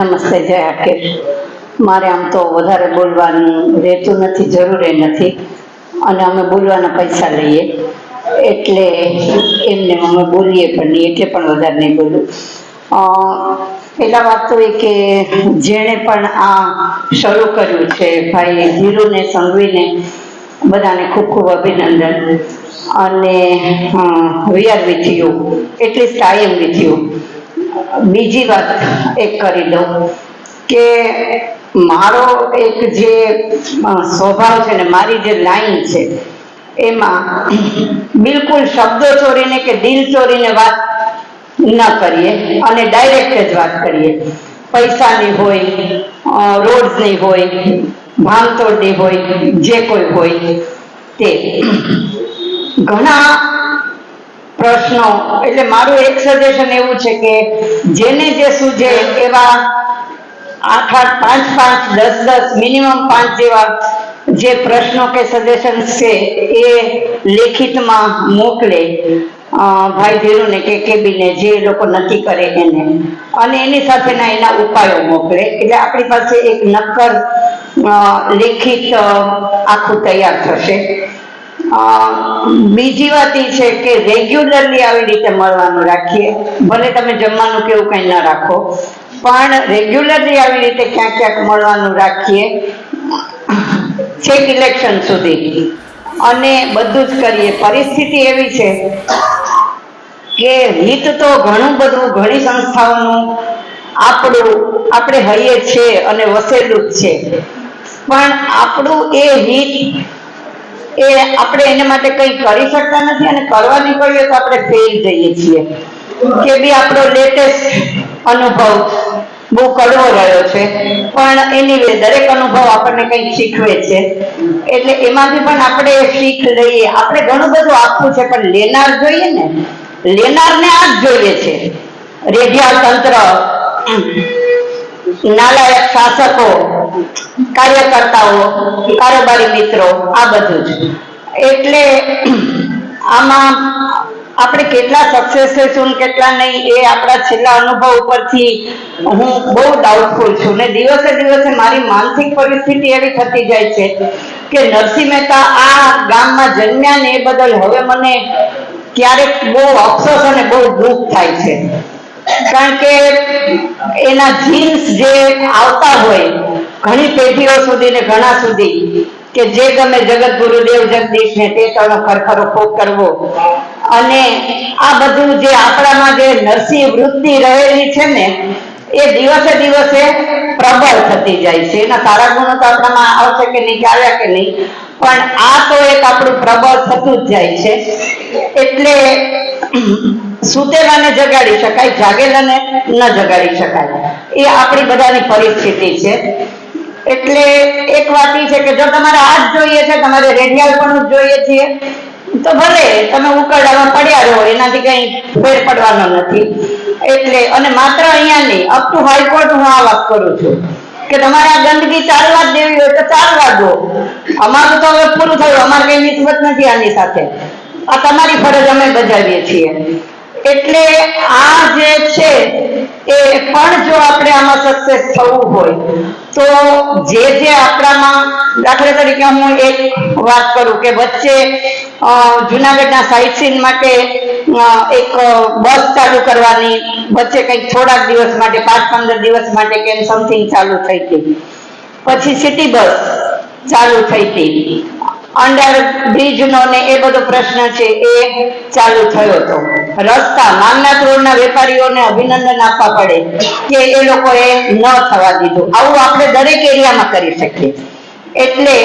નમસ્તે, જય આકેશ. મારે આમ તો વધારે બોલવાનું રહેતું નથી, જરૂરી નથી. અને અમે બોલવાના પૈસા લઈએ. એટલે એમને અમે બોલીએ પણ નહીં, એટલે પણ વધારે નહીં બોલું. પહેલા વાત તો એ કે જેણે પણ આ શરૂ કર્યું છે, ભાઈ ધીરુને, સંઘવીને, બધાને ખૂબ ખૂબ અભિનંદન. અને we are with you, at least I am with you બીજી વાત એક કરી દઉં કે મારો એક જે સ્વભાવ છે ને, મારી જે લાઈન છે, એમાં બિલકુલ શબ્દો ચોરીને કે દિલ ચોરીને વાત ન કરીએ અને ડાયરેક્ટ જ વાત કરીએ. પૈસાની હોય રોડ્સની હોય, ભાંગતોડની હોય, જે કોઈ હોય તે. ઘણા પ્રશ્નો. એટલે મારું એક સજેશન એવું છે કે જેને જે સૂજે એવા આઠ આઠ, પાંચ પાંચ, દસ દસ મિનિમમ પાંચ જેવા જે પ્રશ્નો કે સજેશન છે એ લેખિતમાં મોકલે ભાઈ ધીરુને કે કેબીને, જે લોકો નક્કી કરે એને. અને એની સાથેના એના ઉપાયો મોકલે. એટલે આપણી પાસે એક નક્કર લેખિત આખું તૈયાર થશે. બીજી વાત એ છે કે રેગ્યુલરલી આવી રીતે મળવાનું રાખીએ. ભલે તમે જમવાનું કે એવું કંઈ ન રાખો. પણ રેગ્યુલરલી આવી રીતે ક્યાંક ક્યાંક મળવાનું રાખીએ. છેક ઇલેક્શન સુધી. અને બધું જ કરીએ. પરિસ્થિતિ એવી છે કે હિત તો ઘણું બધું, ઘણી સંસ્થાઓનું આપણું, આપણે હૈયે છે અને વસેલું જ છે. પણ આપણું એ હિત એ આપણે એના માટે કંઈ કરી શકતા નથી અને કરવા નીકળીએ તો આપણે ફેલ જઈએ છીએ. કે બી આપણો લેટેસ્ટ અનુભવ બહુ કડવો રહ્યો છે. પણ એની દરેક અનુભવ આપણને કંઈક શીખવે છે. એટલે એમાંથી પણ આપણે શીખ લઈએ. આપણે ઘણું બધું આપવું છે, પણ લેનાર જોઈએ ને? લેનારને આ જ જોઈએ છે. રેઢિયા તંત્ર. નાલાયક શાસકો કાર્યકર્તાઓ, કારોબારી મિત્રો, આ બધું જ. એટલે આમાં આપણે કેટલા સક્સેસ થઈશું કેટલા નહીં એ આપણા છેલ્લા અનુભવ ઉપરથી હું બહુ ડાઉટફુલ છું ને દિવસે દિવસે મારી માનસિક પરિસ્થિતિ એવી થતી જાય છે કે નરસિંહ મહેતા આ ગામમાં જન્મ્યા ને એ બદલ હવે મને ક્યારેક બહુ અફસોસ અને બહુ દુઃખ થાય છે. કારણ કે એના જીન્સ જે આવતા હોય, ઘણી પેઢીઓ સુધી ને ઘણા સુધી, કે જે ગમે જગત ગુરુદેવ જગદીશ ને તે તણો ખરખરો ખોખ કરવો. અને આ બધું જે આપણામાં જે નરસિંહ વૃત્તિ રહેલી છે ને, એ દિવસે દિવસે પ્રબળ થતી જાય છે. એના સારા ગુણો તો આપણામાં આવશે કે નહીં, કે આવ્યા કે નહીં, પણ આ તો એક આપણું પ્રબળ થતું જ જાય છે. એટલે સુતેલાને જગાડી શકાય, જાગેલાને ન જગાડી શકાય. એ આપણી બધાની પરિસ્થિતિ છે. એટલે એક વાત એ છે કે જો તમારે જ જોઈએ છે, તમારે રેડિયાલ પણ જોઈએ છીએ, તો ભલે તમે ઉકરડામાં પડ્યા રહો, એનાથી કઈ ફેર પડવાનો નથી. એટલે, અને માત્ર અહીંયા નહીં અપ ટુ હાઈકોર્ટ હું આ વાત કરું છું, કે તમારે આ ગંદકી ચાલવા જ દેવી હોય તો ચાલવા દો. અમારું તો હવે પૂરું થયું, અમારે કઈ નિસ્બત નથી આની સાથે. આ તમારી ફરજ અમે બજાવીએ છીએ. એટલે આ જે છે, એ પણ જો આપણે આમાં સક્સેસ થવું હોય, તો જે જે આપણામાં, દાખલા તરીકે હું એક વાત કરું કે વચ્ચે જુનાગઢના સાઇટ સીન માટે એક બસ ચાલુ કરવાની, વચ્ચે કંઈક થોડાક દિવસ માટે, પાંચ, પંદર દિવસ માટે કેમ સમથિંગ ચાલુ થઈ હતી પછી સિટી બસ ચાલુ થઈ હતી અંડર બ્રિજનો ને એ બધો પ્રશ્ન છે, એ ચાલુ થયો હતો. રસ્તા નામનાથ રોડના વેપારીઓને અભિનંદન આપવા પડે કે એ લોકોએ ન થવા દીધું. આવું આપણે દરેક એરિયામાં કરી શકીએ. એટલે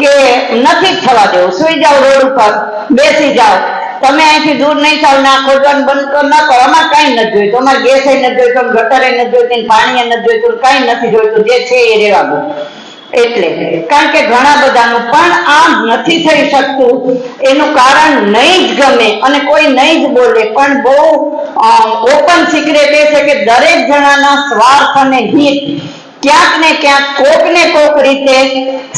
કે નથી થવા દેવું. સુઈ જાઓ રોડ ઉપર, બેસી જાઓ. તમે અહીંથી દૂર નહીં થાવ, ના ખોદવાનું બંધ કરો ના કરો. અમારે કાંઈ નથી જોઈતું. અમારે ગેસ નથી ગટર ગટરે નથી જોઈતું પાણી નથી જોઈતું કાંઈ નથી જોઈતું. જે છે એ રહેવા દો. એટલે, કારણ કે ઘણા બધાનું પણ આ નથી થઈ શકતું. એનું કારણ નહીં જ ગમે અને કોઈ નહીં જ બોલે, પણ બહુ ઓપન સિક્રેટ એ છે કે દરેક જણાના સ્વાર્થ અને હિત ક્યાંક ને ક્યાંક કોક ને કોક રીતે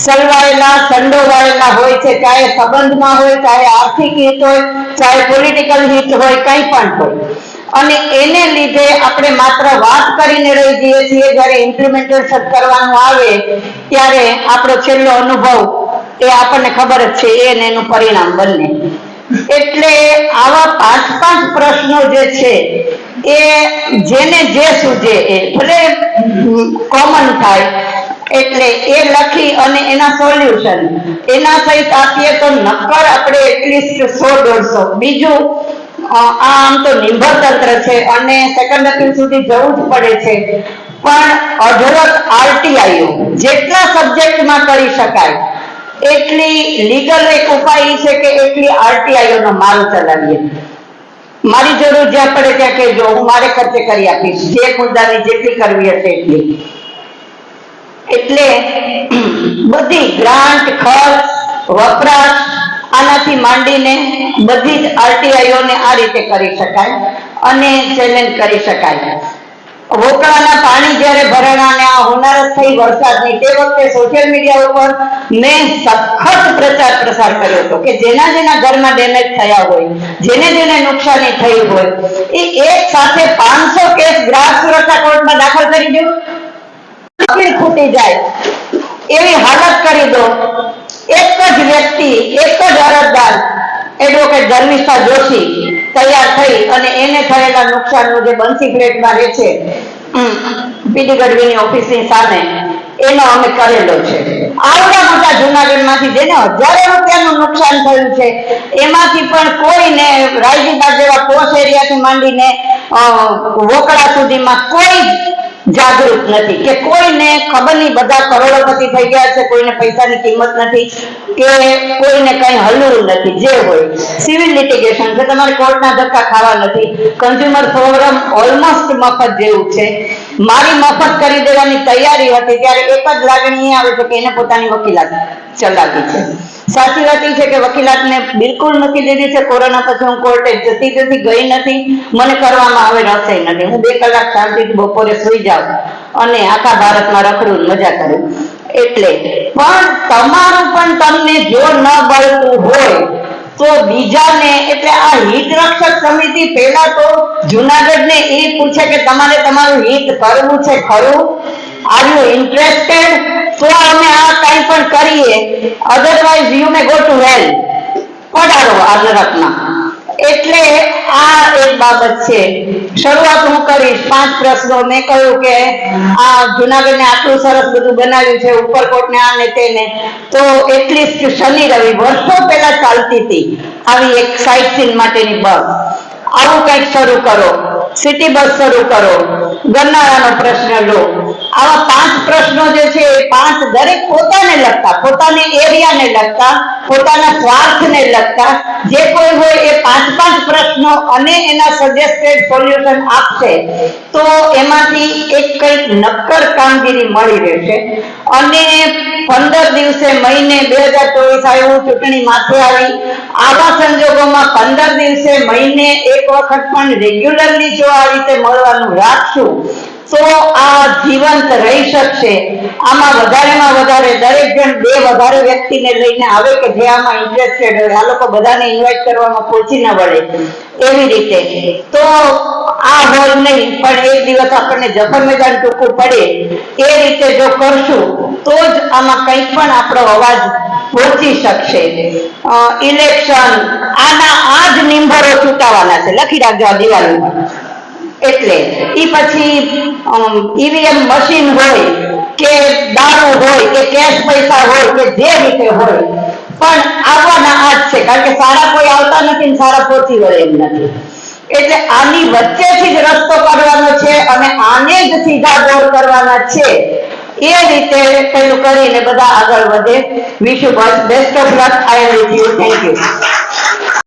સલવાયેલા, સંડોવાયેલા હોય છે, ચાહે સંબંધમાં હોય, ચાહે આર્થિક હિત હોય, ચાહે પોલિટિકલ હિત હોય, કંઈ પણ હોય. અને એને લીધે આપણે માત્ર વાત કરીને રહી જઈએ છીએ, જ્યારે ઇમ્પ્લિમેન્ટેશન કરવાનું આવે, ત્યારે આપણો છેલ્લો અનુભવ એ આપણને ખબર જ છે, એ એનું પરિણામ બંને. એટલે આવા પાંચ પાંચ પ્રશ્નો જે છે, એ જેને જે સૂજે એ, ભલે કોમન થાય, એટલે એ લખી અને એના સોલ્યુશન એના સહિત આપીએ તો નક્કર આપણે એટલીસ્ટ સો દોઢસો. બીજું આમ તો નિર્ભર તંત્ર છે અને સેકન્ડ અપીલ સુધી જવું જ પડે છે. પણ અઢળક આરટીઆઈઓ જેટલા સબ્જેક્ટમાં કરી શકાય, એટલી લીગલ એક ઉપાય છે કે એટલી આરટીઆઈઓનો માલ ચલાવીએ. મારી જરૂર જ્યાં પડે ત્યાં કહેજો, હું મારે ખર્ચે કરી આપીશ. જે મુદ્દાની જેટલી કરવી હશે એટલી. એટલે બધી ગ્રાન્ટ ખર્ચ, વપરાશ આનાથી માંડીને બધી જ આરટીઆઈઓને આ રીતે કરી શકાય અને ચેલેન્જ કરી શકાય. વોકળાના પાણી જ્યારે ભરાણા આ હોનારત થઈ વરસાદની, તે વખતે સોશિયલ મીડિયા ઉપર મેં સખત પ્રચાર પ્રસાર કર્યો હતો કે જેના જેના ઘરમાં ડેમેજ થયા હોય, જેને જેને નુકસાની થઈ હોય, એ એક સાથે પાંચસો કેસ ગ્રાહક સુરક્ષા કોર્ટમાં દાખલ કરી દો. ખૂટી જાય. એવી હાલત કરી દો. એક જ વ્યક્તિ, એક જ અરજદાર એડવોકેટ ધર્મિષ્ઠા જોશી તૈયાર થઈ અને એને થયેલા નુકસાનનું જે બંસી ફ્લેટમાં રહે છે પીડી ગઢવીની ઓફિસની સામે, એનો અમે કરેલો છે. આવડા મોટા જુનાગઢમાંથી જેને હજારો રૂપિયાનું નુકસાન થયું છે, એમાંથી પણ કોઈને રાયજીબાગ જેવા કોસ એરિયાથી માંડીને વોકડા સુધીમાં કોઈ જાગૃત નથી. કે કોઈને ખબર નહીં, બધા કરોડોપતિ થઈ ગયા છે, કોઈને પૈસાની કિંમત નથી, કે કોઈને કઈ હલવું નથી, જે હોય. સિવિલ લિટિગેશન છે, તમારે કોર્ટના ધક્કા ખાવા નથી. કન્ઝ્યુમર ફોરમ ઓલમોસ્ટ મફત જેવું છે. મારી મફત કરી દેવાની તૈયારી હતી ત્યારે એક જ લાગણી આવે છે કે એને પોતાની વકીલાત ચલાવી છે. સાચી વાત છે કે વકીલાતને બિલકુલ નથી દીધી છે. કોરોના પછી હું કોર્ટે જતી જતી ગઈ નથી. મને કરવામાં આવે રસે નથી. હું બે કલાક શાંતિથી બપોરે સુઈ જાઉં અને આખા ભારતમાં રખડું મજા કરું. એટલે પણ તમારું પણ તમને જો ન બળતું હોય તો બીજાને એટલે આ હિત રક્ષક સમિતિ પહેલા તો જુનાગઢને એ પૂછે કે તમારે તમારું હિત કરવું છે ખરું? આર યુ ઇન્ટરેસ્ટેડ તો અમે આ કંઈ પણ કરીએ. Otherwise you may go to hell પડારો આજરકના એટલે આ એક બાબત છે. શરૂઆત હું કરીશ. પાંચ પ્રશ્નો. મેં કહ્યું કે આ જુનાગઢને આટલું સરસ બધું બનાવ્યું છે, ઉપરકોટને આ ને તેને. તો એટલીસ્ટ શનિ રવિ, વર્ષો પહેલા ચાલતી હતી આવી એક સાઇટ સીન માટેની બસ. આવું કંઈક શરૂ કરો. સિટી બસ શરૂ કરો. ગરનાળાનો પ્રશ્ન લો. આવા પાંચ પ્રશ્નો જે છે, એ પાંચ દરેક પોતાને લગતા પોતાને એરિયાને લગતા પોતાના સ્વાર્થને લગતા જે કોઈ હોય એ પાંચ પાંચ પ્રશ્નો અને એના સજેસ્ટેડ સોલ્યુશન આપશે, તો એમાંથી એક કંઈક નક્કર કામગીરી મળી રહેશે. અને પંદર દિવસે મહિને બે હજાર ચોવીસ આવ્યું, ચૂંટણી માથે આવી. આવા સંજોગોમાં પંદર દિવસે મહિને એક વખત પણ રેગ્યુલરલી જો આ રીતે મળવાનું રાખશું તો આ જીવંત રહી શકશે. આમાં વધારેમાં વધારે દરેક જણ બે વધારે વ્યક્તિને લઈને આવે કે જે આમાં ઇન્ટરેસ્ટેડ હોય. આ લોકો બધાને ઇન્વાઇટ કરવામાં પહોંચી ન વળે. એવી રીતે. તો આ હોલ નહીં, પણ એક દિવસ આપણને જફર મેદાન ટૂંકું પડે. એ રીતે જો કરશું, તો જ આમાં કંઈક પણ આપણો અવાજ પહોંચી શકશે. ઇલેક્શન આના આ જ નિંભરો ચૂંટાવાના છે. લખી રાખજો આ દિવાળીમાં એટલે એ પછી ઈવીએમ મશીન હોય કે દારૂ હોય કે કેશ પૈસા હોય કે જે રીતે હોય. પણ આવવાના આ જ છે, કારણ કે સારા કોઈ આવતા નથી સારા પહોંચી વળે એમ નથી. એટલે આની વચ્ચેથી જ રસ્તો કાઢવાનો છે અને આને જ સીધા દોર કરવાના છે. એ રીતે પેલું કરીને બધા આગળ વધે. Wish you best of luck I with you thank you